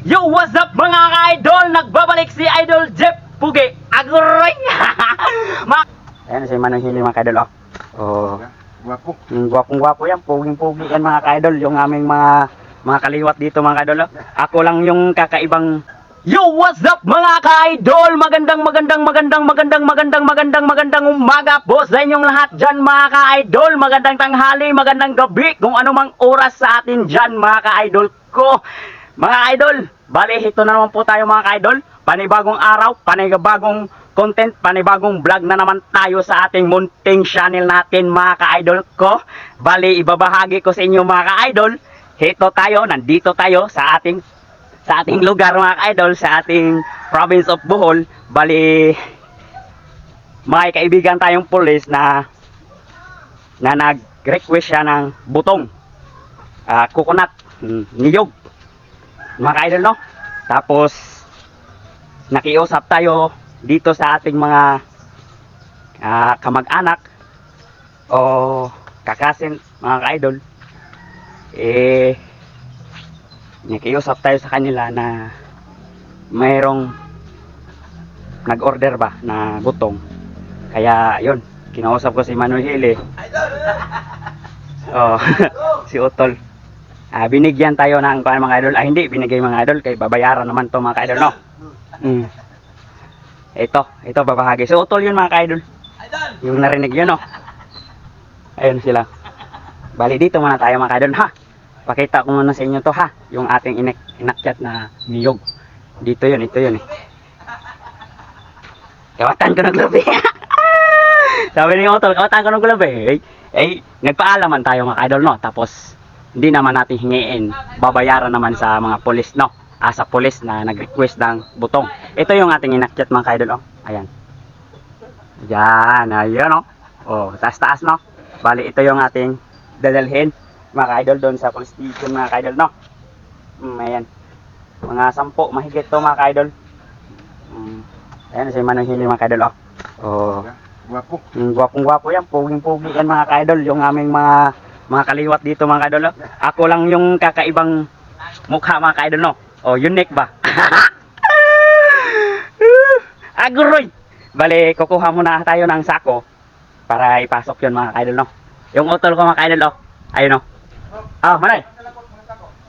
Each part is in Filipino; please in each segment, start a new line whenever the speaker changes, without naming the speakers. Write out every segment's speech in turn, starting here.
Yo, what's up mga ka-idol? Nagbabalik si Idol Jeff Pugi. Agoy! Ma Ayan si Manong Hili mga ka-idol. Oh. oh.
Guwapo.
Yung gwapong-gwapo yan, puging-pugi yan mga ka-idol. Yung aming mga mga kaliwat dito mga ka-idol. oh. Ako lang yung kakaibang Yo, what's up mga ka-idol? Magandang, magandang, magandang, magandang, magandang, magandang, magandang umaga po sa inyong lahat dyan mga ka-idol. Magandang tanghali, magandang gabi, kung anumang oras sa atin dyan mga ka-idol ko. Mga idol, bali ito na naman po tayo mga ka-idol. Panibagong araw, panibagong content, panibagong vlog na naman tayo sa ating munting channel natin mga ka-idol ko. Bali, ibabahagi ko sa inyo mga ka-idol. Ito tayo, nandito tayo sa ating sa ating lugar mga ka-idol, sa ating province of Bohol. Bali, may kaibigan tayong pulis na na nag-request siya ng butong, ah, coconut, mm, niyog mga ka-idol no? Tapos nakiusap tayo dito sa ating mga ah, kamag-anak o kakasin mga ka-idol. Eh nakiusap tayo sa kanila na mayroong nag-order ba na butong. Kaya yun kinausap ko si Manuel Hili oh, si Utol Ah, binigyan tayo ng paano mga idol. Ah, hindi, binigay mga idol. Kay babayaran naman to mga ka-idol, no? Mm. Ito, ito babahagi. So, utol yun mga ka-idol. Yung narinig yun, no? Ayun sila. Bali, dito muna tayo mga ka-idol, ha? Pakita ko muna sa inyo to, ha? Yung ating inak inakyat na niyog. Dito yun, ito yun, eh. Kawatan ko ng labi. Sabi ni Utol, kawatan ko ng labi. Eh, eh, nagpaalaman tayo mga ka-idol, no? Tapos, hindi naman natin hingiin, babayaran naman sa mga polis, no? Ah, sa polis na nag-request ng butong. Ito yung ating inakyat mga kaidol, oh. Ayan. Yan, ayun, oh. Oh, taas-taas, no? Bali, ito yung ating dadalhin, mga kaidol, doon sa police station, mga kaidol, no? Mm, ayan. Mga sampo, mahigit to, mga kaidol. Mm. Ayan, si Manong Hili, mga kaidol, oh. Oh.
Guwapo.
Mm, gwapong-gwapo yan, puging-pugi yan mga ka-idol, yung aming mga mga kaliwat dito mga ka-idol. no? Ako lang yung kakaibang mukha mga ka-idol, no? O, unique ba? Aguroy! Bale, kukuha muna tayo ng sako para ipasok yun mga ka-idol, no? Yung utol ko mga ka-idol, oh. Ayun, no? Ah, manay!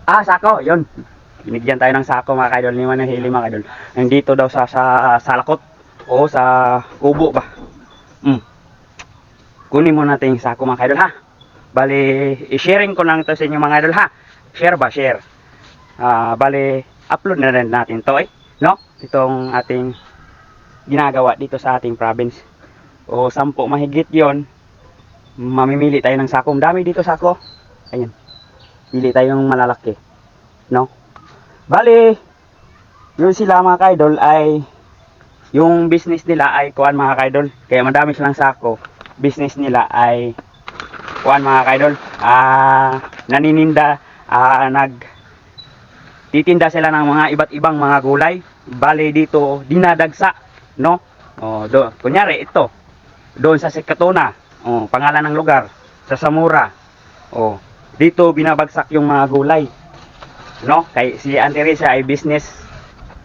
Ah, sako, yun. Binigyan tayo ng sako mga ka-idol ni Manahili mga ka-idol. Nandito daw sa, sa, sa lakot o sa kubo ba? Mm. Kunin mo natin yung sako mga ka-idol ha. Bali, i-sharing ko lang to sa inyo mga idol ha. Share ba? Share. Ah, bali, upload na rin natin to eh. No? Itong ating ginagawa dito sa ating province. O sampo mahigit yon mamimili tayo ng sako. Dami dito sako. Ayan. Pili tayong malalaki. No? Bali, yun sila mga ka-idol ay yung business nila ay kuan mga ka-idol. Kaya madami silang sako. Business nila ay kuan mga kaidol ah nanininda ah nag titinda sila ng mga iba't ibang mga gulay. Bali dito dinadagsa no? Oh do kunyari ito doon sa Sikatuna oh pangalan ng lugar sa Samura. Oh dito binabagsak yung mga gulay no? Kay si Auntie Risa ay business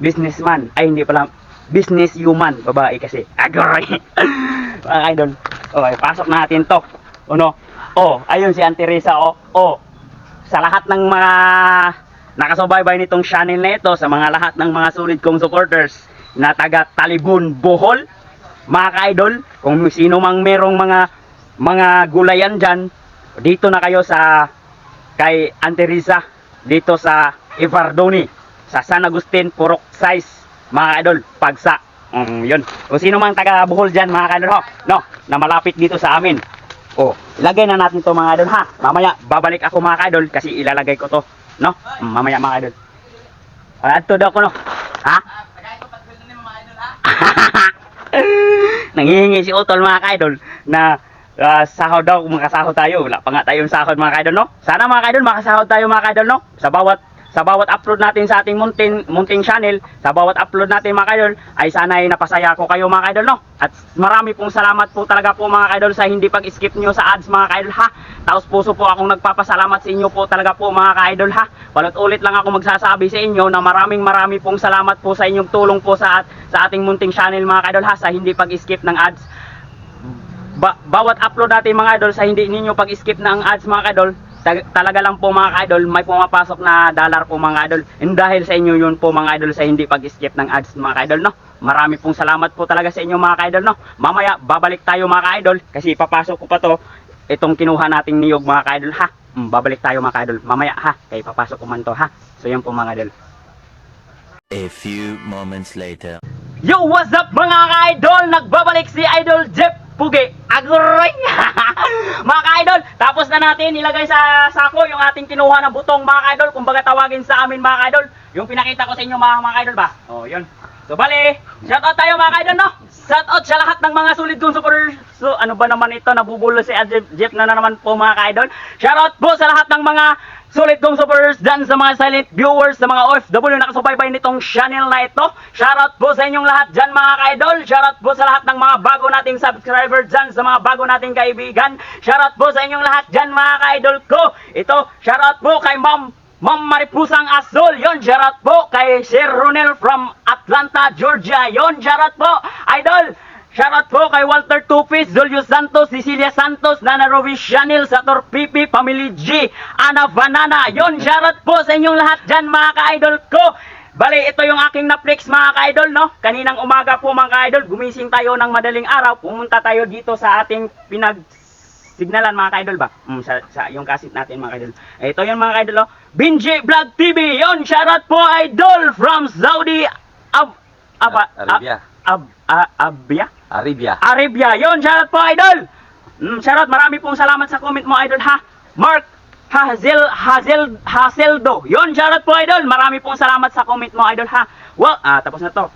businessman. Ay hindi pala business human babae kasi. Agoy! Mga idol okay pasok natin to ano Oh, ayun si Auntie Risa, oh. Oh, sa lahat ng mga nakasubaybay nitong channel na ito, sa mga lahat ng mga sulit kong supporters na taga Talibun, Bohol, mga ka-idol, kung sino mang merong mga mga gulayan dyan, dito na kayo sa kay Auntie Risa, dito sa Ivardoni, sa San Agustin, Purok Size, mga idol, pagsa. Um, yun. Kung sino mang taga Bohol dyan, mga idol, ho, no, na malapit dito sa amin, Oh, ilagay na natin to mga idol ha. Mamaya babalik ako mga idol kasi ilalagay ko to, no? Mm, Mamaya mga idol. Ah, adto daw ko no. Ha? Nanghihingi si Utol mga idol na ah, sahod daw makasahod tayo. Wala pa nga tayong sahod mga idol no. Sana mga idol makasahod tayo mga idol no. Sa bawat sa bawat upload natin sa ating munting, munting channel, sa bawat upload natin mga kaidol, ay sana ay napasaya ko kayo mga kaidol, no? At marami pong salamat po talaga po mga kaidol sa hindi pag-skip nyo sa ads mga kaidol, ha? Taos puso po akong nagpapasalamat sa inyo po talaga po mga kaidol, ha? Balot ulit lang ako magsasabi sa inyo na maraming marami pong salamat po sa inyong tulong po sa, sa ating munting channel mga kaidol, ha? Sa hindi pag-skip ng ads ba- bawat upload natin mga idol sa hindi ninyo pag-skip ng ads mga idol talaga lang po mga idol may pumapasok na dollar po mga idol and dahil sa inyo yun po mga idol sa hindi pag-skip ng ads mga idol no? Marami pong salamat po talaga sa inyo mga idol no? Mamaya babalik tayo mga idol kasi papasok ko pa to. Itong kinuha nating niyog mga idol ha? Mm, babalik tayo mga idol mamaya ha? Kay papasok ko man to ha? So yun po mga idol
A few moments later.
Yo, what's up mga ka-idol? Nagbabalik si Idol Jeff Pugi. Agoy! mga ka-idol, tapos na natin ilagay sa sako yung ating kinuha na butong mga ka-idol. Kumbaga tawagin sa amin mga ka-idol. Yung pinakita ko sa inyo mga, mga ka-idol ba? Oh, yun. So bali, shout out tayo mga ka-idol no? Shout out sa lahat ng mga solid kong super So ano ba naman ito? Nabubulo si Jeff na, na naman po mga ka-idol. Shout out po sa lahat ng mga Sulit kong supporters dyan sa mga silent viewers, sa mga OFW na nakasubaybay nitong channel na ito. Shoutout po sa inyong lahat dyan mga ka-idol. Shoutout po sa lahat ng mga bago nating subscriber dyan, sa mga bago nating kaibigan. Shoutout po sa inyong lahat dyan mga ka-idol ko. Ito, shoutout po kay Ma'am Ma'am Maripusang Azul, yon shoutout po kay Sir Ronel from Atlanta, Georgia. Yon shoutout po, idol. Shoutout po kay Walter Tupis, Julius Santos, Cecilia Santos, Nana Rovi Chanel, Sator Pipi, Family G, Ana Banana. Yon, shoutout po sa inyong lahat dyan mga ka-idol ko. Bali, ito yung aking na-flex mga ka-idol, no? Kaninang umaga po mga ka-idol, gumising tayo ng madaling araw, pumunta tayo dito sa ating pinag signalan mga ka-idol ba? Mm, sa, sa yung kasit natin mga ka-idol. Ito yung mga ka-idol, oh. Binji Vlog TV. Yon, shoutout po idol from Saudi Ab Aba,
Arabia.
Ab, Ab, Abia?
Arabia.
Arabia. Yon, shoutout po, idol. Mm, shoutout, marami pong salamat sa comment mo, idol, ha. Mark Hazel, Hazel, Hazeldo. Yon, shoutout po, idol. Marami pong salamat sa comment mo, idol, ha. Well, ah, tapos na to.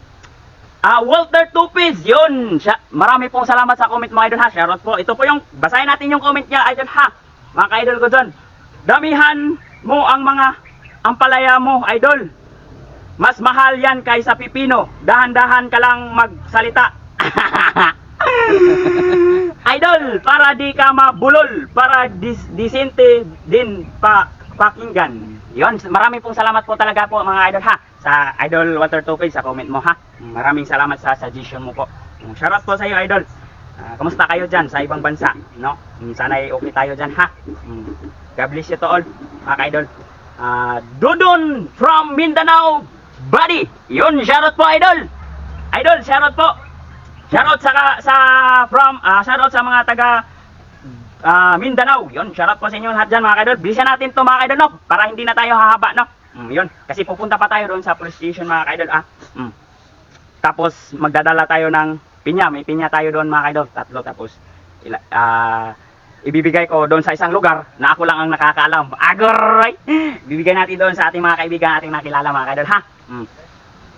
Ah, Walter Tupis, yun. Siya, marami pong salamat sa comment mo, idol, ha. Shoutout po. Ito po yung, basahin natin yung comment niya, idol, ha. Mga ka-idol ko dyan. Damihan mo ang mga ampalaya mo, idol. Mas mahal yan kaysa pipino. Dahan-dahan ka lang magsalita. Idol, para di ka mabulol, para dis disente din pa pakinggan. Yon, maraming pong salamat po talaga po mga idol ha. Sa Idol Walter Tupid sa comment mo ha. Maraming salamat sa suggestion mo po. Shoutout po sa iyo idol. Ah, kamusta kayo dyan sa ibang bansa? No? Mm, Sana ay okay tayo dyan ha. Mm. God bless you to all mga idol. Ah, Dudon from Mindanao Buddy. Yun, shoutout po idol. Idol, shoutout po. Shoutout sa sa from ah shoutout sa mga taga ah, Mindanao. Yun, shoutout po sa inyo lahat dyan mga idol. Bilisan natin to mga idol no para hindi na tayo hahaba no. Mm, yun, kasi pupunta pa tayo doon sa police station mga idol ah. Mm. Tapos magdadala tayo ng pinya, may pinya tayo doon mga idol, tatlo tapos ila, ah, ibibigay ko doon sa isang lugar na ako lang ang nakakaalam. Agoy! Bibigay natin doon sa ating mga kaibigan ating nakilala mga idol ha. Mm.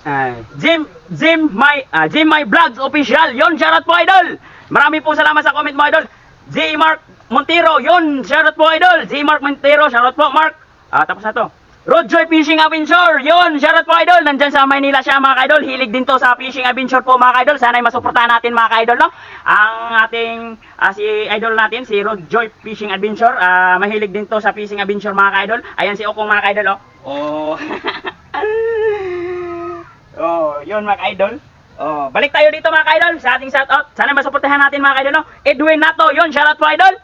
Ah, Jim Jim my ah, Jim my vlogs official. Yon shoutout po idol. Marami po salamat sa comment mo idol. J Mark Montero, yon shoutout po idol. J Mark Montero, shoutout po Mark. Ah, tapos na to. Roadjoy Fishing Adventure, yon shoutout po idol. Nandyan sa Maynila siya mga idol. Hilig din to sa fishing adventure po mga idol. Sana ay masuportahan natin mga idol no. Ang ating ah, si idol natin si Roadjoy Fishing Adventure, ah, mahilig din to sa fishing adventure mga idol. Ayan si Okong mga idol oh. Oh. Oh, yun mga idol. Oh, balik tayo dito mga idol sa ating shoutout. Sana masuportahan natin mga idol no. Edwin Nato, yun shoutout po idol.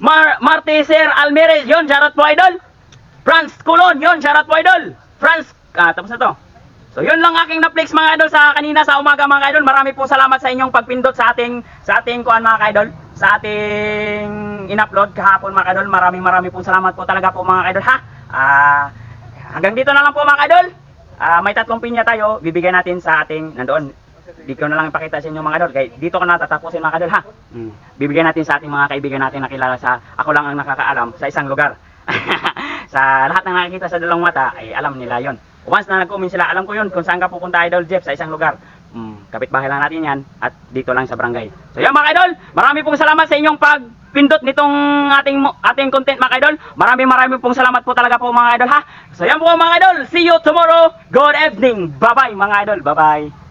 Mar Marteser Almeres, yun shoutout po idol. Franz Colon, yun shoutout po idol. Franz, ah, tapos na to. So yun lang aking na-flex mga idol sa kanina sa umaga mga idol. Marami po salamat sa inyong pagpindot sa ating sa ating kuan mga idol. Sa ating in-upload kahapon mga idol. Maraming maraming po salamat po talaga po mga idol ha. Ah, hanggang dito na lang po mga idol. Ah, may tatlong pinya tayo, bibigyan natin sa ating nandoon. Di ko na lang ipakita sa inyo mga idol. Kaya dito ko na tatapusin mga idol ha. Mm. Bibigyan natin sa ating mga kaibigan natin na kilala sa ako lang ang nakakaalam sa isang lugar. sa lahat ng nakikita sa dalawang mata ay alam nila yon. Once na nag-comment sila, alam ko yon kung saan ka pupunta Idol Jeff sa isang lugar. Kapitbahay lang natin yan at dito lang sa barangay. So yan mga idol, marami pong salamat sa inyong pagpindot nitong ating ating content mga idol. Maraming maraming pong salamat po talaga po mga idol ha. So yan po mga idol, see you tomorrow. Good evening. Bye-bye mga idol. Bye-bye.